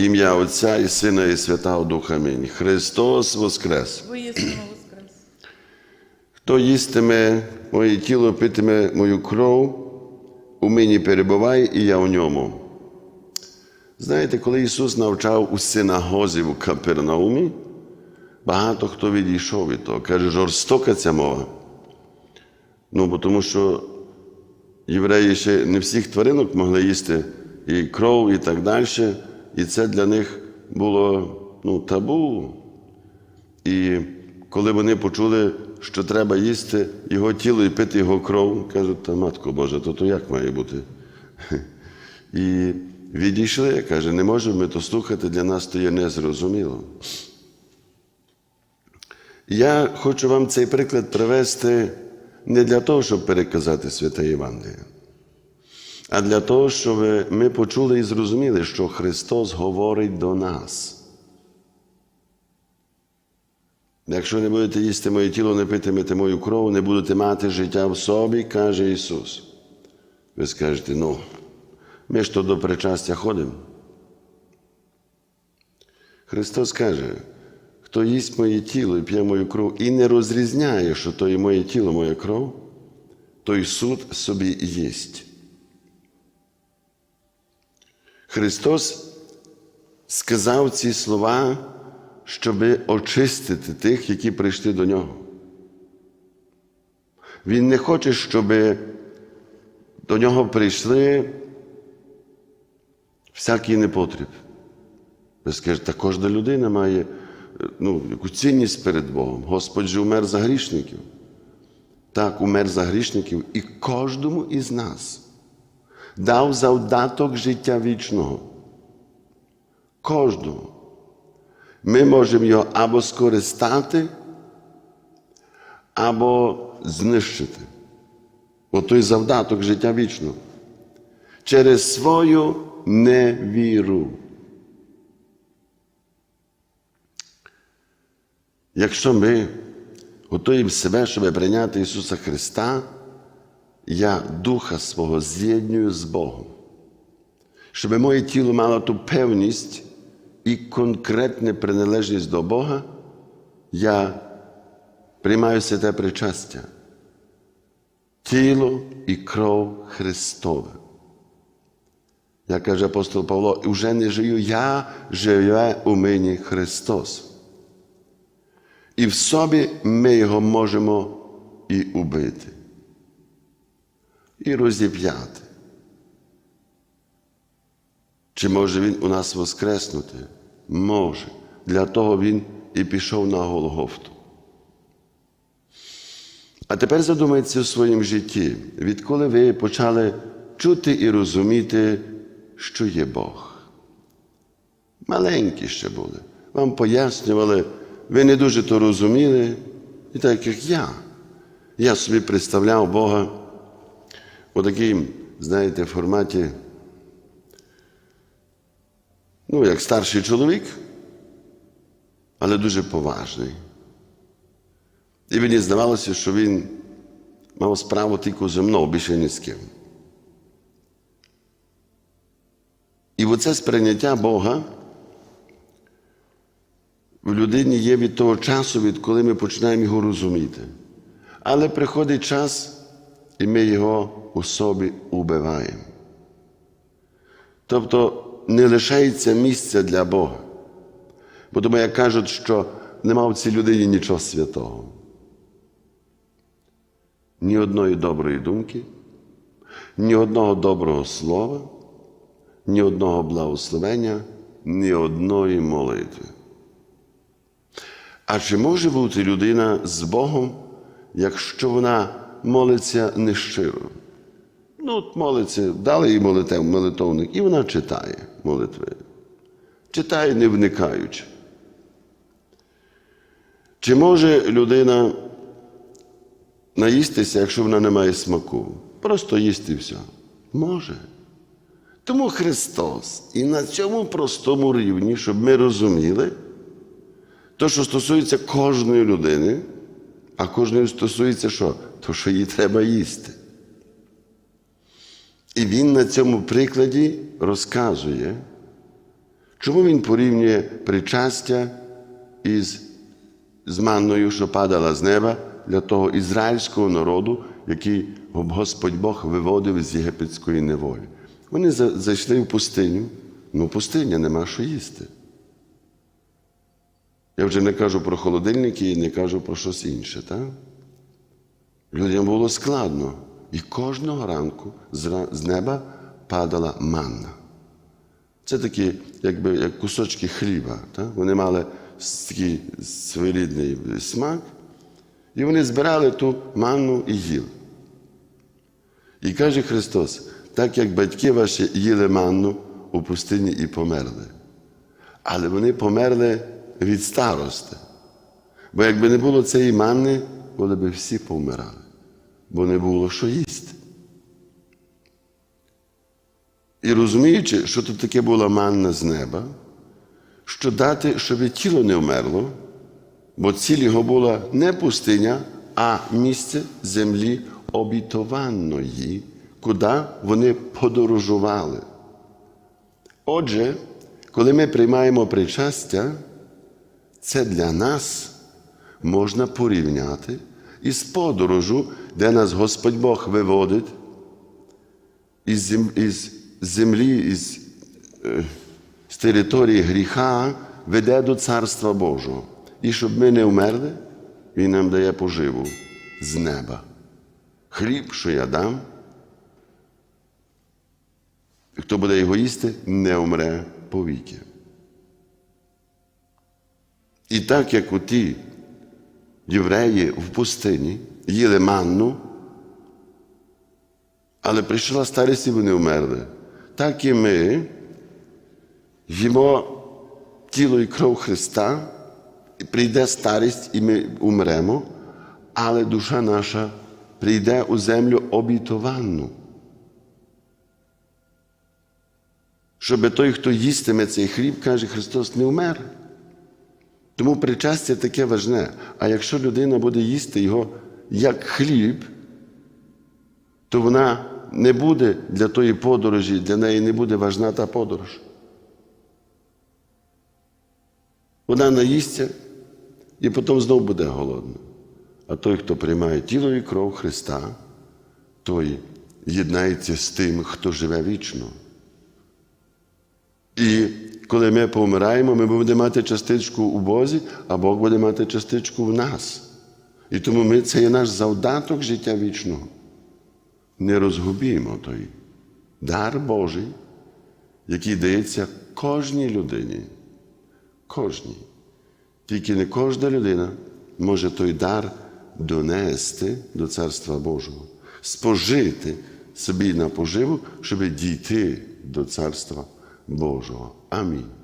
Ім'я Отця і Сина, і Святого Духа. Амінь. Христос Воскрес! Воскрес. Хто їстиме моє тіло, питиме мою кров, у мені перебуває, і я у ньому. Знаєте, коли Ісус навчав у синагозі в Капернаумі, багато хто відійшов від того. Каже, жорстока ця мова. Ну, бо тому що євреї ще не всіх тваринок могли їсти і кров, і так далі. І це для них було ну, табу. І коли вони почули, що треба їсти його тіло і пити його кров, кажуть, та матко Божа, то, то як має бути? І відійшли, каже, не можемо ми то слухати, для нас то є незрозуміло. Я хочу вам цей приклад привести не для того, щоб переказати святе Євангеліє, а для того, щоб ми почули і зрозуміли, що Христос говорить до нас. Якщо не будете їсти моє тіло, не питимете мою кров, не будете мати життя в собі, каже Ісус. Ви скажете, ну, ми ж то до причастя ходимо. Христос каже, хто їсть моє тіло і п'є мою кров і не розрізняє, що то є моє тіло, моя кров, той суд собі їсть. Христос сказав ці слова, щоб очистити тих, які прийшли до нього. Він не хоче, щоб до нього прийшли всякий непотріб. Ви скажете, та кожна людина має ну, якусь цінність перед Богом. Господь же умер за грішників. Так, умер за грішників і кожному із нас дав завдаток життя вічного. Кожному. Ми можемо його або скористати, або знищити. Отой завдаток життя вічного. Через свою невіру. Якщо ми готуємо себе, щоб прийняти Ісуса Христа, я Духа свого з'єднюю з Богом, щоб моє тіло мало ту певність і конкретну приналежність до Бога, я приймаю святе причастя, тіло і кров Христове. Як каже апостол Павло, уже не живу я, живе у мені Христос. І в собі ми його можемо і убити, і розіп'яти. Чи може він у нас воскреснути? Може. Для того він і пішов на Голгофту. А тепер задумайтеся у своєму житті, відколи ви почали чути і розуміти, що є Бог. Маленькі ще були. Вам пояснювали, ви не дуже то розуміли, і так як я. Я собі представляв Бога у такій, знаєте, форматі, ну, як старший чоловік, але дуже поважний. І мені здавалося, що він мав справу тільки зі мною, більше ні з ким. І оце сприйняття Бога в людині є від того часу, відколи ми починаємо його розуміти. Але приходить час, і ми його у собі убиваємо. Тобто не лишається місця для Бога. Бо тому як кажуть, що нема в цій людині нічого святого. Ні одної доброї думки, ні одного доброго слова, ні одного благословення, ні одної молитви. А чи може бути людина з Богом, якщо вона молиться нещиро? Ну, молиться, дали їй молитев, молитовник, і вона читає молитви. Читає, не вникаючи. Чи може людина наїстися, якщо вона не має смаку? Просто їсти все. Може. Тому Христос і на цьому простому рівні, щоб ми розуміли, то, що стосується кожної людини, а кожної стосується що? То, що їй треба їсти. І він на цьому прикладі розказує, Чому він порівнює причастя із з манною, що падала з неба для того ізраїльського народу, який Господь Бог виводив з єгипетської неволі? Вони зайшли в пустиню, ну пустиня нема що їсти. Я вже не кажу про холодильники і не кажу про щось інше. Так? Людям було складно. І кожного ранку з неба падала манна. Це такі, якби як кусочки хліба. Так? Вони мали такий своєрідний смак, і вони збирали ту манну і їли. І каже Христос: так як батьки ваші їли манну у пустині і померли. Але вони померли від старости. Бо якби не було цієї манни, вони б всі повмирали, бо не було що їсти. І розуміючи, що тут таке була манна з неба, що дати, щоб тіло не вмерло, бо ціль його була не пустиня, а місце землі обітованої, куди вони подорожували. Отже, коли ми приймаємо причастя, це для нас можна порівняти із подорожу, де нас Господь Бог виводить із землі, із, е, з території гріха, веде до Царства Божого. І щоб ми не вмерли, Він нам дає поживу з неба. Хліб, що я дам, хто буде його їсти, не вмре повіки. І так як у ті євреї в пустині їли манну, але прийшла старість і вони вмерли, так і ми їмо тіло і кров Христа, і прийде старість, і ми умремо, але душа наша прийде у землю обітовану. Щоб той, хто їстиме цей хліб, каже Христос, не вмер. Тому причастя таке важне. А якщо людина буде їсти його як хліб, то вона не буде для тої подорожі, для неї не буде важна та подорож. Вона наїсться і потім знову буде голодна. А той, хто приймає тіло і кров Христа, той єднається з тим, хто живе вічно. І коли ми помираємо, ми будемо мати частичку у Бозі, а Бог буде мати частичку в нас. І тому ми, це є наш завдаток життя вічного. Не розгубімо той дар Божий, який дається кожній людині. Кожній. Тільки не кожна людина може той дар донести до Царства Божого, спожити собі на поживу, щоб дійти до Царства Божого. Амінь.